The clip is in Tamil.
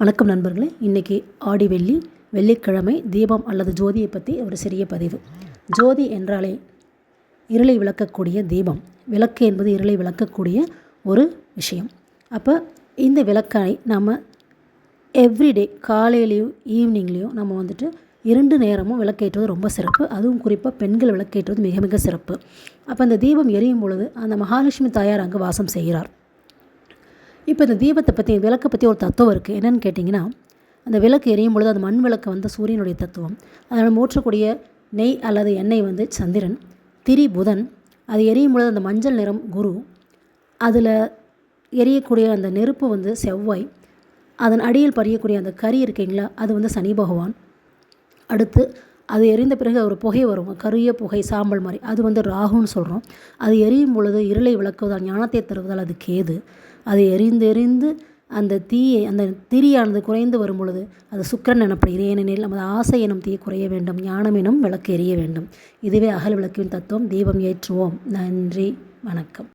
வணக்கம் நண்பர்களே இன்றைக்கி ஆடி வெள்ளி வெள்ளிக்கிழமை தீபம் அல்லது ஜோதியை பற்றி ஒரு சிறிய பதிவு. ஜோதி என்றாலே இருளை விளக்கக்கூடிய தீபம். விளக்கு என்பது இருளை விளக்கக்கூடிய ஒரு விஷயம். அப்போ இந்த விளக்கை நம்ம எவ்ரிடே காலையிலையும் ஈவினிங்லேயும் நம்ம வந்துட்டு இரண்டு நேரமும் விளக்கேற்றுவது ரொம்ப சிறப்பு. அதுவும் குறிப்பாக பெண்கள் விளக்கேற்றுவது மிக மிக சிறப்பு. அப்போ அந்த தீபம் எரியும் பொழுது அந்த மகாலட்சுமி தாயார் அங்கே வாசம் செய்கிறார். இப்போ இந்த தீபத்தை பற்றி விளக்கை பற்றி ஒரு தத்துவம் இருக்குது என்னென்னு கேட்டிங்கன்னா அந்த விளக்கு எரியும் பொழுது அந்த மண் விளக்கு வந்து சூரியனுடைய தத்துவம். அதனால் மூற்றக்கூடிய நெய் அல்லது எண்ணெய் வந்து சந்திரன் திரி புதன் அது எரியும் பொழுது அந்த மஞ்சள் நிறம் குரு. அதில் எரியக்கூடிய அந்த நெருப்பு வந்து செவ்வாய். அதன் அடியில் பறியக்கூடிய அந்த கறி இருக்கீங்களா அது வந்து சனி பகவான். அடுத்து அது எரிந்த பிறகு ஒரு புகை வரும் கரிய புகை சாம்பல் மாதிரி. அது வந்து ராகுன்னு சொல்கிறோம் அது எரியும் பொழுது இருளை விளக்குவதால் ஞானத்தை தருவதால் அது கேது. அது எரிந்து எரிந்து அந்த தீயை அந்த திரியானது குறைந்து வரும் பொழுது அது சுக்கரன் எனப்படுகிறது. ஏனெனில் நமது ஆசை எனும் தீ குறைய வேண்டும் ஞானம் எனும் விளக்கு எரிய வேண்டும். இதுவே அகல் விளக்கின் தத்துவம். தீபம் ஏற்றுவோம். நன்றி. வணக்கம்.